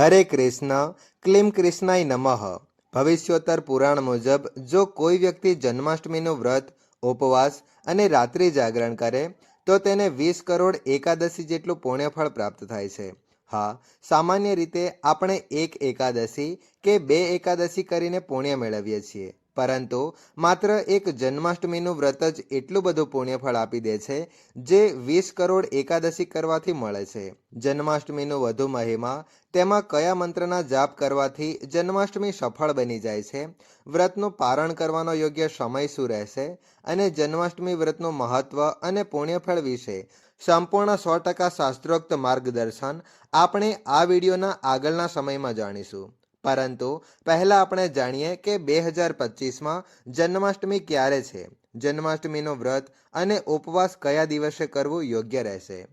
હરે કૃષ્ણ, ક્લીમ કૃષ્ણાય નમઃ. ભવિષ્યોત્તર પુરાણ મુજબ, જો કોઈ વ્યક્તિ જન્માષ્ટમીનું વ્રત, ઉપવાસ અને રાત્રિ જાગરણ કરે, તો તેને વીસ કરોડ એકાદશી જેટલું પુણ્યફળ પ્રાપ્ત થાય છે. હા, સામાન્ય રીતે આપણે એક એકાદશી કે બે એકાદશી કરીને પુણ્ય મેળવીએ છીએ. પરંતુ માત્ર એક જન્માષ્ટમીનું વ્રત જ એટલું બધું પુણ્યફળ આપી દે છે, જે વીસ કરોડ એકાદશી કરવાથી મળે છે. જન્માષ્ટમીનું વધુ મહિમા, તેમાં કયા મંત્રના જાપ કરવાથી જન્માષ્ટમી સફળ બની જાય છે, વ્રતનું પારણ કરવાનો યોગ્ય સમય શું રહેશે અને જન્માષ્ટમી વ્રતનું મહત્વ અને પુણ્યફળ વિશે સંપૂર્ણ સો ટકા શાસ્ત્રોક્ત માર્ગદર્શન આપણે આ વિડીયોના આગળના સમયમાં જાણીશું. પરંતુ પહેલાં આપણે જાણીએ કે બે હજાર પચીસમાં જન્માષ્ટમી ક્યારે છે? જન્માષ્ટમીનો વ્રત અને ઉપવાસ કયા દિવસે કરવું યોગ્ય રહેશે?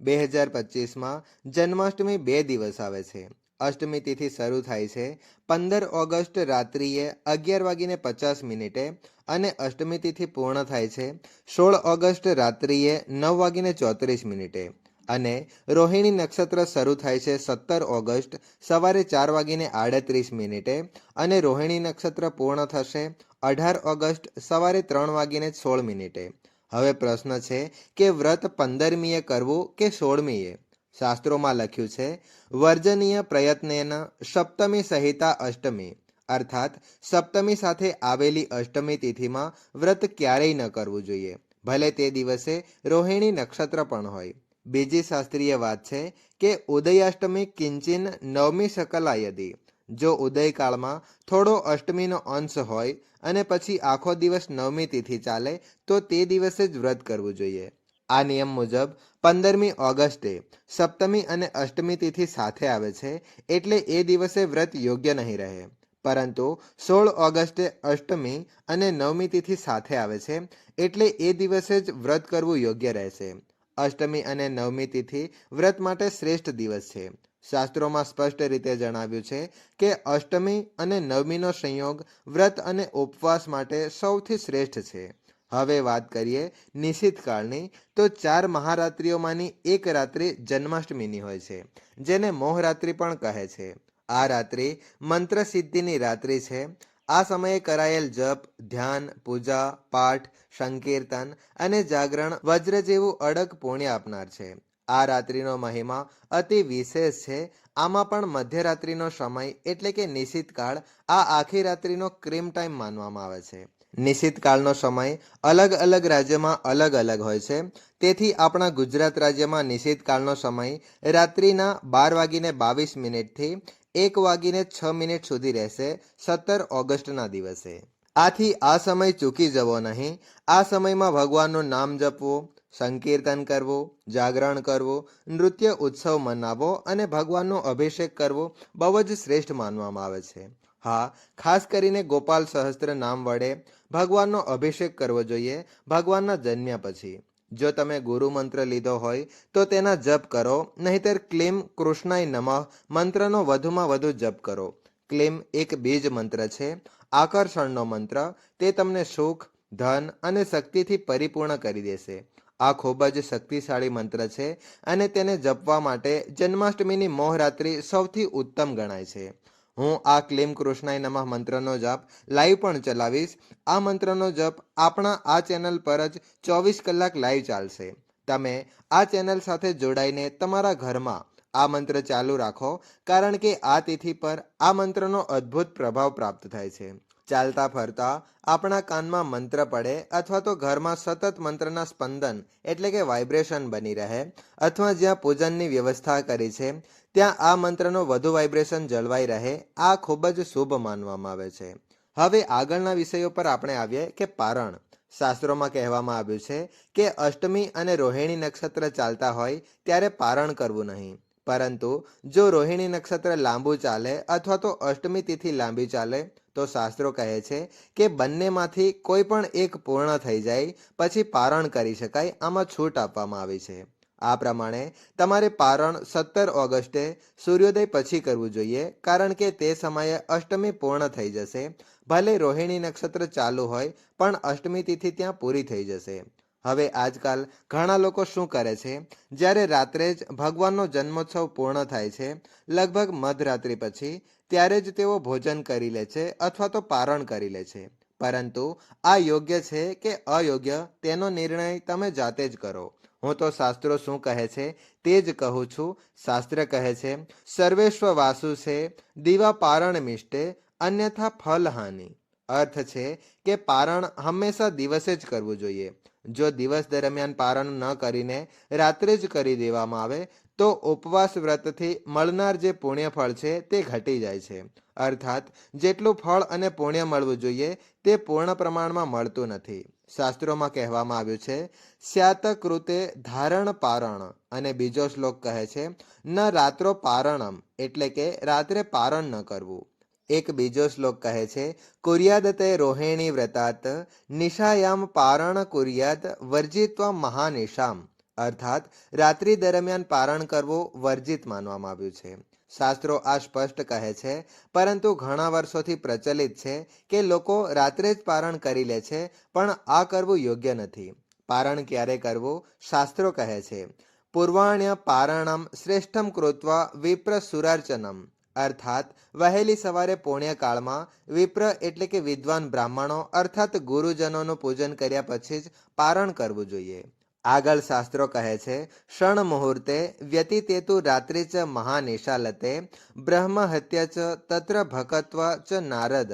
બે હજાર પચીસમાં જન્માષ્ટમી બે દિવસ આવે છે. અષ્ટમી તિથિ શરૂ થાય છે. પંદર ઓગસ્ટ રાત્રિએ અગિયાર વાગીને પચાસ મિનિટે અને અષ્ટમી તિથિ પૂર્ણ થાય છે. સોળ ઓગસ્ટ રાત્રિએ નવ વાગીને ચોત્રીસ મિનિટે. અને રોહિણી નક્ષત્ર શરૂ થાય છે સત્તર ઓગસ્ટ સવારે ચાર વાગીને આડત્રીસ મિનિટે અને રોહિણી નક્ષત્ર પૂર્ણ થશે અઢાર ઓગસ્ટ સવારે ત્રણ વાગીને સોળ મિનિટે. હવે પ્રશ્ન છે કે વ્રત પંદરમીએ કરવું કે સોળમીએ? શાસ્ત્રોમાં લખ્યું છે, વર્જનીય પ્રયત્નેન સપ્તમી સહિતા અષ્ટમી. અર્થાત, સપ્તમી સાથે આવેલી અષ્ટમી તિથિમાં વ્રત ક્યારેય ન કરવું જોઈએ. ભલે તે દિવસે રોહિણી નક્ષત્ર પણ હોય. બીજી શાસ્ત્રીય વાત છે કે ઉદયાષ્ટમી કિંચિન નવમી સકલાયદી જો ઉદયકાળમાં થોડો અષ્ટમીનો અંશ હોય અને પછી આખો દિવસ નવમી તિથિ ચાલે, તો તે દિવસે જ વ્રત કરવું જોઈએ. આ નિયમ મુજબ પંદરમી ઓગસ્ટે સપ્તમી અને અષ્ટમી તિથિ સાથે આવે છે, એટલે એ દિવસે વ્રત યોગ્ય નહીં રહે. પરંતુ સોળ ઓગસ્ટે અષ્ટમી અને નવમી તિથિ સાથે આવે છે, એટલે એ દિવસે જ વ્રત કરવું યોગ્ય રહેશે. અષ્ટમી અને નવમી તિથિ વ્રત માટે શ્રેષ્ઠ દિવસ છે. શાસ્ત્રોમાં સ્પષ્ટ રીતે જણાવ્યું છે કે અષ્ટમી અને નવમીનો સંયોગ વ્રત અને ઉપવાસ માટે સૌથી શ્રેષ્ઠ છે. હવે વાત કરીએ નિશ્ચિત કાળની, તો ચાર મહારાત્રિઓમાંની એક રાત્રિ જન્માષ્ટમીની હોય છે, જેને મોહરાત્રિ પણ કહે છે. આ રાત્રિ મંત્ર સિદ્ધિની રાત્રિ છે આ સમયે કરાયેલ જપ, ધ્યાન, પૂજા, પાઠ, સંકીર્તન અને જાગરણ વજ્ર જેવું અડગ પુણ્ય આપનાર છે. આ રાત્રિનો મહિમા અતિ વિશેષ છે. આમાં પણ મધ્યરાત્રિનો સમય એટલે કે નિશ્ચિત કાળ આ આખી રાત્રિનો ક્રીમ ટાઈમ માનવામાં આવે છે. નિશ્ચિત કાળનો સમય અલગ અલગ રાજ્યમાં અલગ અલગ હોય છે. તેથી આપણા ગુજરાત રાજ્યમાં નિશ્ચિત કાળનો સમય રાત્રિના બાર વાગીને બાવીસ મિનિટથી એક વાગીને છ મિનિટ સુધી રહેશે સત્તર ઓગસ્ટના દિવસે. આથી આ સમય ચૂકી જવો નહીં. આ સમયમાં ભગવાનનું નામ જપવું, સંકીર્તન કરવું, જાગરણ કરવું, નૃત્ય ઉત્સવ મનાવવો અને ભગવાનનો અભિષેક કરવો બહુ જ શ્રેષ્ઠ માનવામાં આવે છે. હા, ખાસ કરીને ગોપાલ સહસ્ત્ર નામ વડે ભગવાનનો અભિષેક કરવો જોઈએ ભગવાનના જન્મ્યા પછી. જો તમે ગુરુ મંત્ર લીધો હોય, તો તેના જપ કરો. નહીતર ક્લેમ કૃષ્ણાય નમઃ મંત્રનો વધુમાં વધુ જપ કરો. ક્લેમ એક બીજ મંત્ર છે. આકર્ષણનો મંત્ર. તે તમને સુખ, ધન અને શક્તિથી પરિપૂર્ણ કરી દેશે. આ ખૂબ જ શક્તિશાળી મંત્ર છે અને તેને જપવા માટે જન્માષ્ટમીની મોહરાત્રિ સૌથી ઉત્તમ ગણાય છે. હું આ ક્લેમ કૃષ્ણાય નમઃ મંત્રનો જપ લાઈવ પણ ચલાવીશ. આ મંત્રનો જપ આપણા આ ચેનલ પર જ ચોવીસ કલાક લાઈવ ચાલશે. તમે આ ચેનલ સાથે જોડાઈને તમારા ઘરમાં આ મંત્ર ચાલુ રાખો, કારણ કે આ તિથિ પર આ મંત્રનો અદ્ભુત પ્રભાવ પ્રાપ્ત થાય છે. ચાલતા ફરતા આપણા કાનમાં મંત્ર પડે અથવા તો ઘરમાં સતત મંત્રના સ્પંદન એટલે કે વાઇબ્રેશન બની રહે અથવા જ્યાં પૂજનની વ્યવસ્થા કરી છે, ત્યાં આ મંત્રનો વધુ વાઇબ્રેશન જળવાઈ રહે, આ ખૂબ જ શુભ માનવામાં આવે છે. હવે આગળના વિષયો પર આપણે આવીએ કે પારણ. શાસ્ત્રોમાં કહેવામાં આવ્યું છે કે અષ્ટમી અને રોહિણી નક્ષત્ર ચાલતા હોય ત્યારે પારણ કરવું નહીં. પરંતુ જો રોહિણી નક્ષત્ર લાંબુ ચાલે અથવા તો અષ્ટમી તિથિ લાંબી ચાલે, તો શાસ્ત્રો કહે છે કે બંનેમાંથી કોઈ પણ એક પૂર્ણ થઈ જાય, પછી પારણ કરી શકાય, આમાં છૂટ આપવામાં આવી છે. આ પ્રમાણે તમારે પારણ સત્તર ઓગસ્ટે સૂર્યોદય પછી કરવું જોઈએ, કારણ કે તે સમયે અષ્ટમી પૂર્ણ થઈ જશે. ભલે રોહિણી નક્ષત્ર ચાલુ હોય, પણ અષ્ટમી તિથિ ત્યાં પૂરી થઈ જશે. હવે આજકાલ ઘણા લોકો શું કરે છે? જ્યારે રાત્રે જ ભગવાનનો જન્મોત્સવ પૂર્ણ થાય છે, લગભગ મધરાત્રિ પછી, ત્યારે જ તેઓ ભોજન કરી લે છે અથવા તો પારણ કરી લે છે. પરંતુ આ યોગ્ય છે કે અયોગ્ય તેનો નિર્ણય તમે જાતે જ કરો. હું તો શાસ્ત્રો શું કહે છે તે જ કહું છું. શાસ્ત્ર કહે છે, સર્વેશ્વ વાસુ છે, દીવા પારણ મિષ્ટે, અન્યથા ફલહાનિ. અર્થ છે કે પારણ હંમેશા દિવસે જ કરવું જોઈએ. જો દિવસ દરમિયાન પારણ ન કરીને રાત્રે જ કરી દેવામાં આવે, તો ઉપવાસ વ્રતથી મળનાર જે પુણ્ય ફળ છે તે ઘટી જાય છે. અર્થાત, જેટલું ફળ અને પુણ્ય મળવું જોઈએ, તે પૂર્ણ પ્રમાણમાં મળતું નથી. શાસ્ત્રોમાં કહેવામાં આવ્યું છે, સ્યાત કૃતે ધારણ પારણ અને બીજો શ્લોક કહે છે, ન રાત્રો પારણમ એટલે કે રાત્રે પારણ ન કરવું. એક બીજો શ્લોક કહે છે, કુર્યાદતે રોહિણી વ્રતાત, નિશાયામ પારણ કુર્યાદ વર્જિત્વા મહાનિશામ. અર્થાત, રાત્રિ દરમિયાન પારણ કરવું વર્જિત માનવામાં આવ્યું છે. શાસ્ત્રો આ સ્પષ્ટ કહે છે, પરંતુ ઘણા વર્ષોથી પ્રચલિત છે કે લોકો રાત્રે જ પારણ કરી લે છે, પણ આ કરવું યોગ્ય નથી. પારણ ક્યારે કરવું? શાસ્ત્રો કહે છે, પૂર્વાણ્ય પારણમ શ્રેષ્ઠમ કૃત્વા વિપ્ર સુરાર્ચનમ. અર્થાત, વહેલી સવારે પુણ્યકાળમાં વિપ્ર એટલે કે વિદ્વાન બ્રાહ્મણો અર્થાત ગુરુજનોનું પૂજન કર્યા પછી જ પારણ કરવું જોઈએ. આગળ શાસ્ત્રો કહે છે, ક્ષણ મુહૂર્તે વ્યતીતેતુ રાત્રિ ચ મહાનિશાલતે, બ્રહ્મ હત્યા ચ તત્ર ભકત્વ ચ નારદ.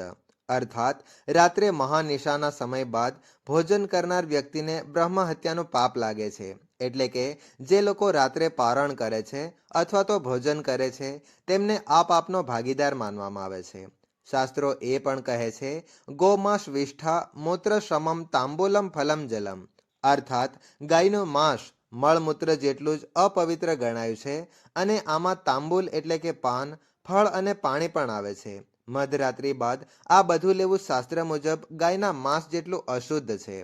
અર્થાત, રાત્રે મહાનિશાના સમય બાદ ભોજન કરનાર વ્યક્તિને બ્રહ્મ હત્યાનું પાપ લાગે છે. એટલે કે જે લોકો રાત્રે પારણ કરે છે અથવા તો ભોજન કરે છે, તેમને આપ આપનો ભાગીદાર માનવામાં આવે છે. શાસ્ત્રો એ પણ કહે છે, ગોમાંસ વિષ્ઠા મૂત્ર સમમ તાંબુલમ ફલમ જલમ. અર્થાત, ગાયનું માંસ મળમૂત્ર જેટલું જ અપવિત્ર ગણાયું છે અને આમાં તાંબુલ એટલે કે પાન, ફળ અને પાણી પણ આવે છે. મધરાત્રિ બાદ આ બધું લેવું શાસ્ત્ર મુજબ ગાયના માંસ જેટલું અશુદ્ધ છે.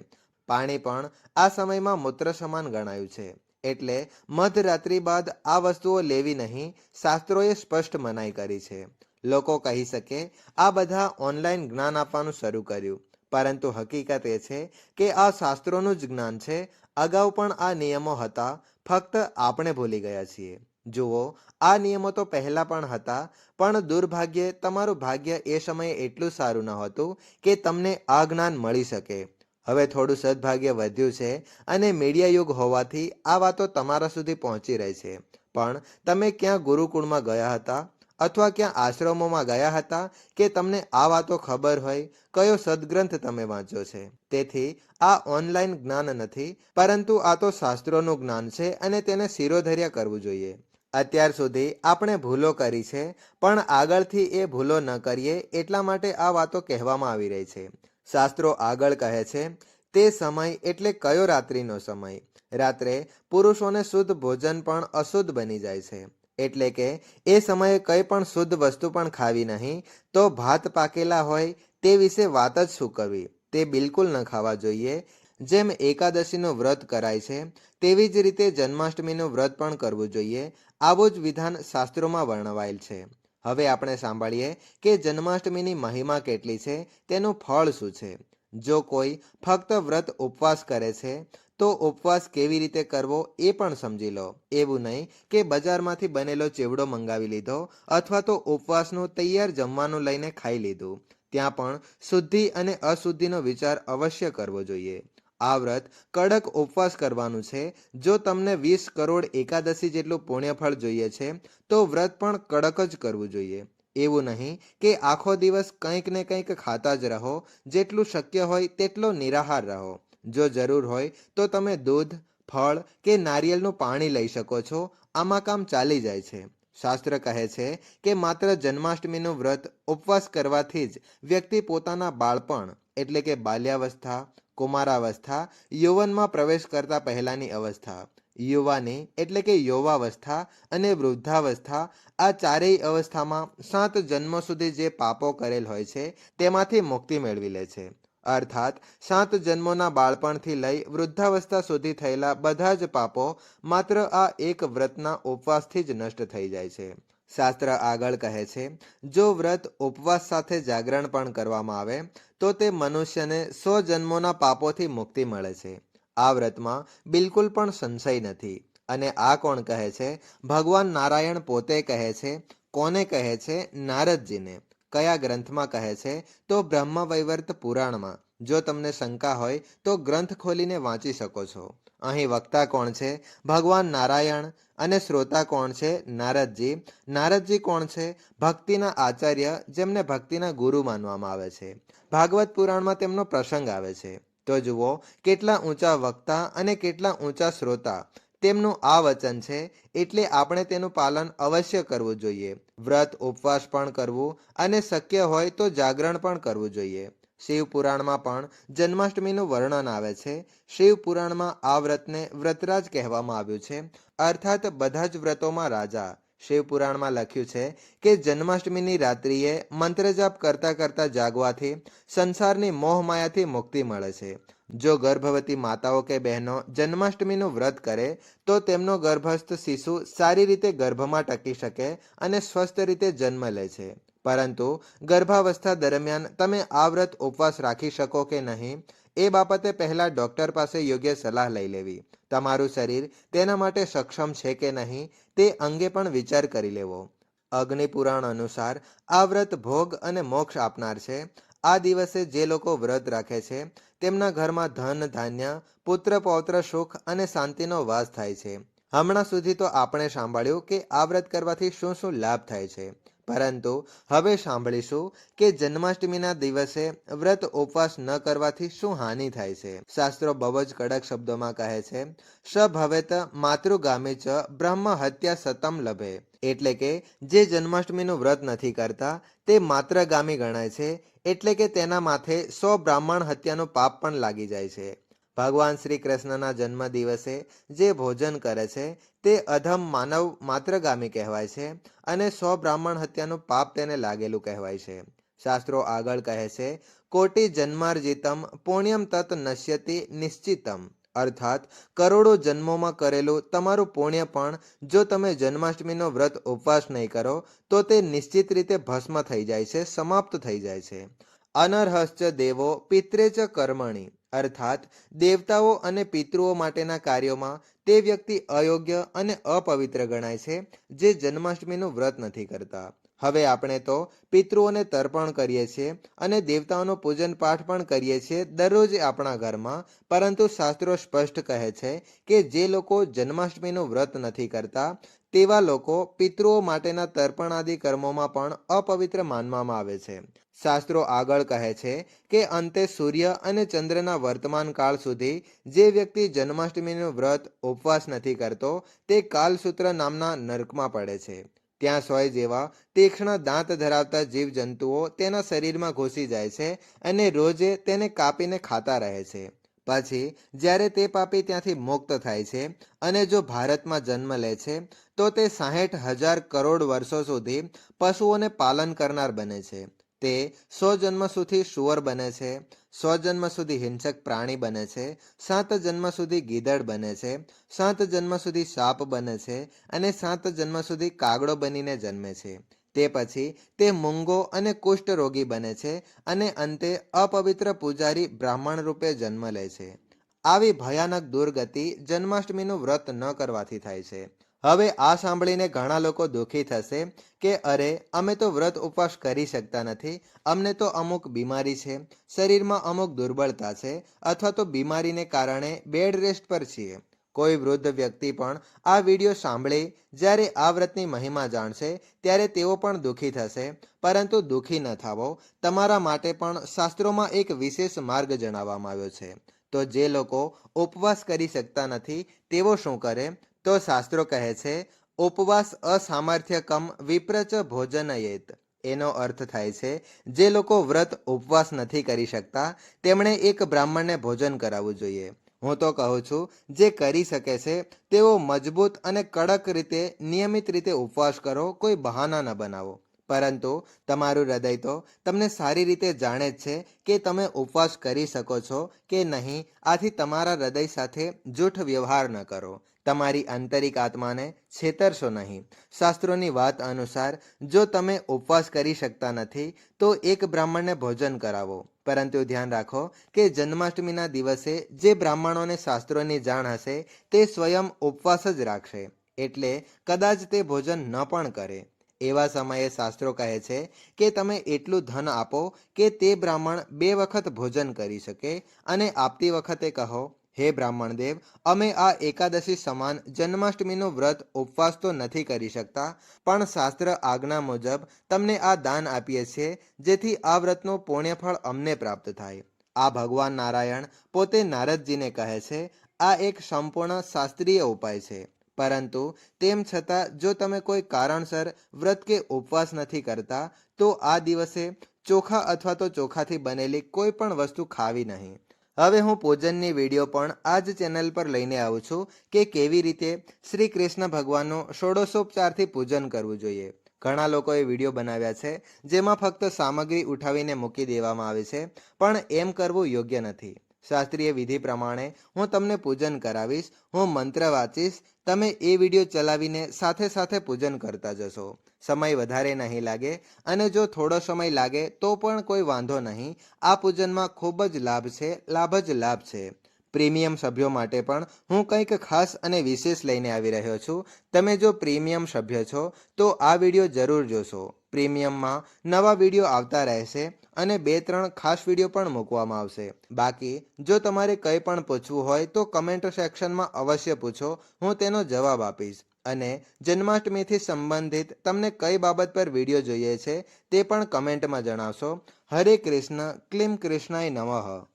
પાણી પણ આ સમયમાં મૂત્ર સમાન ગણાયું છે. એટલે મધરાત્રિ બાદ આ વસ્તુઓ લેવી નહીં, શાસ્ત્રોએ સ્પષ્ટ મનાઈ કરી છે. લોકો કહી શકે, આ બધા ઓનલાઈન જ્ઞાન આપવાનું શરૂ કર્યું. પરંતુ હકીકત એ છે કે આ શાસ્ત્રોનું જ જ્ઞાન છે. અગાઉ પણ આ નિયમો હતા, ફક્ત આપણે ભૂલી ગયા છીએ. જુઓ, આ નિયમો તો પહેલા પણ હતા, પણ દુર્ભાગ્યે તમારું ભાગ્ય એ સમયે એટલું સારું ન હતું કે તમને આ જ્ઞાન મળી શકે. હવે થોડું સદભાગ્ય વધ્યું છે અને મીડિયા યુગ હોવાથી આ વાતો તમારા સુધી પહોંચી રહી છે. પણ તમે ક્યાં ગુરુકુળમાં ગયા હતા? અથવા ક્યાં આશ્રમોમાં ગયા હતા કે તમને આ વાતો ખબર હોય? કયો સદગ્રંથ તમે વાંચ્યો છે? તેથી આ ઓનલાઈન જ્ઞાન નથી, પરંતુ આ તો શાસ્ત્રોનું જ્ઞાન છે અને તેને શિરોધર્ય કરવું જોઈએ. અત્યાર સુધી આપણે ભૂલો કરી છે, પણ આગળથી એ ભૂલો ન કરીએ એટલા માટે આ વાતો કહેવામાં આવી રહી છે. શાસ્ત્રો આગળ કહે છે, તે સમય એટલે કયો રાત્રિનો સમય? રાત્રે પુરુષોને શુદ્ધ ભોજન પણ અશુદ્ધ બની જાય છે. એટલે કે એ સમયે કંઈ પણ શુદ્ધ વસ્તુ પણ ખાવી નહીં, તો ભાત પાકેલા હોય તે વિશે વાત જ શું કરવી? તે બિલકુલ ન ખાવા જોઈએ. જેમ એકાદશીનું વ્રત કરાય છે, તેવી જ રીતે જન્માષ્ટમીનું વ્રત પણ કરવું જોઈએ. આવું જ વિધાન શાસ્ત્રોમાં વર્ણવાયેલ છે. હવે આપણે સાંભળીએ કે જન્માષ્ટમીની મહિમા કેટલી છે, તેનું ફળ શું છે. જો કોઈ ફક્ત વ્રત ઉપવાસ કરે છે, તો ઉપવાસ કેવી રીતે કરવો એ પણ સમજી લો. એવું નહીં કે બજારમાંથી બનેલો ચેવડો મંગાવી લીધો અથવા તો ઉપવાસનું તૈયાર જમવાનું લઈને ખાઈ લીધું. ત્યાં પણ શુદ્ધિ અને અશુદ્ધિનો વિચાર અવશ્ય કરવો જોઈએ. આ વ્રત કડક ઉપવાસ કરવાનું છે. જો તમને વીસ કરોડ એકાદશી જેટલું પુણ્યફળ જોઈએ છે, તો વ્રત પણ કડક જ કરવું જોઈએ. એવું નહીં કે આખો દિવસ કંઈક ને કંઈક ખાતા જ રહો. જેટલું શક્ય હોય તેટલો નિરાહાર રહો. જો જરૂર હોય તો તમે દૂધ, ફળ કે નારિયેળનું પાણી લઈ શકો છો. આમાં કામ ચાલી જાય છે. શાસ્ત્ર કહે છે કે માત્ર જન્માષ્ટમીનું વ્રત ઉપવાસ કરવાથી જ વ્યક્તિ પોતાના બાળપણ, એટલે કે બાલ્યાવસ્થા કુમારાવસ્થા યૌવનમાં પ્રવેશ કરતા પહેલાની અવસ્થા. યુવાની એટલે કે યૌવાવસ્થા અને વૃદ્ધાવસ્થા આ ચારેય અવસ્થામાં સાત જન્મો સુધી જે પાપો કરેલ હોય છે, તેમાંથી મુક્તિ મેળવી લે છે. અર્થાત, સાત જન્મોના બાળપણથી લઈ વૃદ્ધાવસ્થા સુધી થયેલા બધા જ પાપો માત્ર આ એક વ્રતના ઉપવાસથી જ નષ્ટ થઈ જાય છે. શાસ્ત્ર આગળ કહે છે, જો વ્રત ઉપવાસ સાથે જાગરણ પણ કરવામાં આવે, તો તે મનુષ્યને સો જન્મોના પાપોથી મુક્તિ મળે છે. આ વ્રતમાં બિલકુલ પણ સંશય નથી. અને આ કોણ કહે છે? ભગવાન નારાયણ પોતે કહે છે, કોને કહે છે? નારદજીને. કયા ગ્રંથમાં કહે છે? તો બ્રહ્મવૈવર્ત પુરાણમાં. જો તમને શંકા હોય, તો ગ્રંથ ખોલીને વાંચી શકો છો. અહીં વક્તા કોણ છે? ભગવાન નારાયણ. અને શ્રોતા કોણ છે? નારદજી. નારદજી કોણ છે? ભક્તિના આચાર્ય જેમને ભક્તિના ગુરુ માનવામાં આવે છે. ભાગવત પુરાણમાં તેમનો પ્રસંગ આવે છે. તો જુઓ, કેટલા ઊંચા વક્તા અને કેટલા ઊંચા શ્રોતા. તેમનું આ વચન છે, એટલે આપણે તેનું પાલન અવશ્ય કરવું જોઈએ. વ્રત ઉપવાસ પણ કરવું અને શક્ય હોય તો જાગરણ પણ કરવું જોઈએ. શિવ પુરાણમાં પણ જન્માષ્ટમીનું વર્ણન આવે છે. શિવ પુરાણમાં આ વ્રતને વ્રતરાજ કહેવામાં આવ્યું છે. અર્થાત બધા જ વ્રતોમાં રાજા. શિવ પુરાણમાં લખ્યું છે કે જન્માષ્ટમીની રાત્રિએ મંત્ર જાપ કરતા કરતા જાગવાથી સંસારની મોહમાયાથી મુક્તિ મળે છે. જો ગર્ભવતી માતાઓ કે બહેનો જન્માષ્ટમીનું વ્રત કરે, તો તેમનો ગર્ભસ્થ શિશુ સારી રીતે ગર્ભમાં ટકી શકે અને સ્વસ્થ રીતે જન્મ લે છે. પરંતુ ગર્ભાવસ્થા દરમિયાન તમે આ વ્રત ઉપવાસ રાખી શકો કે નહીં, એ બાબતે પહેલા ડોક્ટર પાસે યોગ્ય સલાહ લઈ લેવી. તમારું શરીર તેના માટે સક્ષમ છે કે નહીં, તે અંગે પણ વિચાર કરી લેવો. અગ્નિપુરાણ અનુસાર આ વ્રત ભોગ અને મોક્ષ આપનાર છે. આ દિવસે જે લોકો વ્રત રાખે છે, તેમના ઘરમાં ધન, ધાન્ય, પુત્ર, પૌત્ર, સુખ અને શાંતિનો વાસ થાય છે. હમણાં સુધી તો આપણે સાંભળ્યું કે આ વ્રત કરવાથી શું શું લાભ થાય છે. પરંતુ હવે સાંભળીશું કે જન્માષ્ટમીના દિવસે વ્રત ઉપવાસ ન કરવાથી શું હાનિ થાય છે. શાસ્ત્રો બહુ જ કડક શબ્દોમાં કહે છે, સભવેત ભવેત માતૃગામી ચ બ્રહ્મ હત્યા સતમ લભે. એટલે કે જે જન્માષ્ટમીનું વ્રત નથી કરતા, તે માત્રગામી ગણાય છે, એટલે કે તેના માથે સો બ્રાહ્મણ હત્યાનું પાપ પણ લાગી જાય છે. ભગવાન શ્રી કૃષ્ણના જન્મ દિવસે જે ભોજન કરે છે, તે અધમ માનવ માત્રગામી કહેવાય છે અને સો બ્રાહ્મણ હત્યાનું પાપ તેને લાગેલું કહેવાય છે. શાસ્ત્રો આગળ કહે છે, કોટી જન્માર્જિતમ પુણ્યમ તત નશ્યતિ નિશ્ચિતમ. અર્થાત, કરોડો જન્મોમાં કરેલું તમારું પુણ્ય પણ જો તમે જન્માષ્ટમીનો વ્રત ઉપવાસ નહીં કરો, તો તે નિશ્ચિત રીતે ભસ્મ થઈ જાય છે, સમાપ્ત થઈ જાય છે. અનર્હશ્ચ દેવો પિત્રેચ કર્મણી. અર્થાત દેવતાઓ અને પિતૃઓ માટેના કાર્યોમાં તે વ્યક્તિ અયોગ્ય અને અપવિત્ર ગણાય છે, જે જન્માષ્ટમીનું વ્રત નથી કરતા. હવે આપણે તો પિતૃઓને તર્પણ કરીએ છીએ અને દેવતાઓનું પૂજન પાઠ પણ કરીએ છીએ દરરોજ આપણા ઘરમાં. પરંતુ શાસ્ત્રો સ્પષ્ટ કહે છે કે જે લોકો જન્માષ્ટમીનું વ્રત નથી કરતા, તેવા લોકો પિતૃઓ માટેના તર્પણાદિ કર્મોમાં પણ અપવિત્ર માનવામાં આવે છે. શાસ્ત્રો આગળ કહે છે કે અંતે સૂર્ય અને ચંદ્રના વર્તમાન કાળ સુધી જે વ્યક્તિ જન્માષ્ટમીનું વ્રત ઉપવાસ નથી કરતો, તે કાલસૂત્ર નામના નર્કમાં પડે છે. ત્યાં સોય જેવા તીક્ષ્ણ દાંત ધરાવતા જીવજંતુઓ તેના શરીરમાં ઘૂસી જાય છે અને રોજે તેને કાપીને ખાતા રહે છે. પછી, જ્યારે તે પાપી ત્યાંથી મુક્ત થાય છે અને જો ભારતમાં જન્મ લે છે, તો તે સાહીઠ હજાર કરોડ વર્ષો સુધી પશુઓને પાલન કરનાર બને છે. તે સો જન્મ સુધી સુવર બને છે સો જન્મ સુધી હિંસક પ્રાણી બને છે, સાત જન્મ સુધી ગીદડ બને છે, સાત જન્મ સુધી સાપ બને છે અને સાત જન્મ સુધી કાગડો બનીને જન્મે છે. તે પછી તે મૂંગો અને કુષ્ઠ રોગી બને છે અને અંતે અપવિત્ર પૂજારી બ્રાહ્મણ રૂપે જન્મ લે છે. આવી ભયાનક દુર્ગતિ જન્માષ્ટમીનું વ્રત ન કરવાથી થાય છે. હવે આ સાંભળીને ઘણા લોકો દુઃખી થશે કે, અરે, અમે તો વ્રત ઉપવાસ કરી શકતા નથી. અમને તો અમુક બીમારી છે. શરીરમાં અમુક દુર્બળતા છે અથવા તો બીમારીને કારણે બેડ રેસ્ટ પર છીએ. કોઈ વૃદ્ધ વ્યક્તિ પણ આ વીડિયો સાંભળી જ્યારે આ વ્રતની મહિમા જાણશે, ત્યારે તેઓ પણ દુઃખી થશે. પરંતુ દુઃખી ન થાવો તમારા માટે પણ શાસ્ત્રોમાં એક વિશેષ માર્ગ જણાવવામાં આવ્યો છે. તો જે લોકો ઉપવાસ કરી શકતા નથી, તેઓ શું કરે? તો શાસ્ત્રો કહે છે, ઉપવાસ અસામર્થ્યકમ વિપ્રચ ભોજનયેત. એનો અર્થ થાય છે, જે લોકો વ્રત ઉપવાસ નથી કરી શકતા, તેમણે એક બ્રાહ્મણને ભોજન કરાવવું જોઈએ. હું તો કહું છું, જે કરી શકે છે, તેઓ મજબૂત અને કડક રીતે, નિયમિત રીતે ઉપવાસ કરો, કોઈ બહાના ન બનાવો. પરંતુ તમારું હૃદય તો તમને સારી રીતે જાણે જ છે કે તમે ઉપવાસ કરી શકો છો કે નહીં, આથી તમારા હૃદય સાથે જૂઠ વ્યવહાર ન કરો. તમારી આંતરિક આત્માને છેતરશો નહીં. શાસ્ત્રોની વાત અનુસાર, જો તમે ઉપવાસ કરી શકતા નથી, તો એક બ્રાહ્મણને ભોજન કરાવો. પરંતુ ધ્યાન રાખો કે જન્માષ્ટમીના દિવસે જે બ્રાહ્મણોને શાસ્ત્રોની જાણ હશે, તે સ્વયં ઉપવાસ જ રાખશે. એટલે કદાચ તે ભોજન ન પણ કરે. એવા સમયે શાસ્ત્રો કહે છે કે તમે એટલું ધન આપો કે તે બ્રાહ્મણ બે વખત ભોજન કરી શકે અને આપતી વખતે કહો હે બ્રાહ્મણ દેવ અમે આ એકાદશી સમાન જન્માષ્ટમીનું વ્રત ઉપવાસ તો નથી કરી શકતા, પણ શાસ્ત્ર આજ્ઞા મુજબ તમને આ દાન આપીએ છીએ, જેથી આ વ્રતનું પુણ્યફળ અમને પ્રાપ્ત થાય. આ ભગવાન નારાયણ પોતે નારદજીને કહે છે, આ એક સંપૂર્ણ શાસ્ત્રીય ઉપાય છે. પરંતુ તેમ છતાં જો તમે કોઈ કારણસર વ્રત કે ઉપવાસ નથી કરતા, તો આ દિવસે ચોખા અથવા તો ચોખાથી બનેલી કોઈ પણ વસ્તુ ખાવી નહીં. હવે હું પૂજનની વીડિયો પણ આ જ ચેનલ પર લઈને આવું છું કે કેવી રીતે શ્રી કૃષ્ણ ભગવાનનું ષોડશોપચારથી પૂજન કરવું જોઈએ. ઘણા લોકોએ વીડિયો બનાવ્યા છે, જેમાં ફક્ત સામગ્રી ઉઠાવીને મૂકી દેવામાં આવે છે, પણ એમ કરવું યોગ્ય નથી. શાસ્ત્રીય વિધિ પ્રમાણે હું તમને પૂજન કરાવીશ, હું મંત્ર વાંચીશ, તમે એ વીડિયો ચલાવીને સાથે સાથે પૂજન કરતા જશો. સમય વધારે નહીં લાગે અને જો થોડો સમય લાગે તો પણ કોઈ વાંધો નહીં. આ પૂજનમાં ખૂબ જ લાભ છે, લાભ જ લાભ છે. પ્રીમિયમ સભ્યો માટે પણ હું કંઈક ખાસ અને વિશેષ લઈને આવી રહ્યો છું. તમે જો પ્રીમિયમ સભ્ય છો, તો આ વીડિયો જરૂર જોશો. પ્રીમિયમમાં નવા વીડિયો આવતા રહેશે અને બે ત્રણ ખાસ વીડિયો પણ મૂકવામાં આવશે. બાકી, જો તમારે કંઈ પણ પૂછવું હોય, તો કમેન્ટ સેક્શનમાં અવશ્ય પૂછો, હું તેનો જવાબ આપીશ. અને જન્માષ્ટમીથી સંબંધિત તમને કઈ બાબત પર વીડિયો જોઈએ છે, તે પણ કમેન્ટમાં જણાવશો. હરે કૃષ્ણ, ક્લીમ કૃષ્ણાય નમઃ.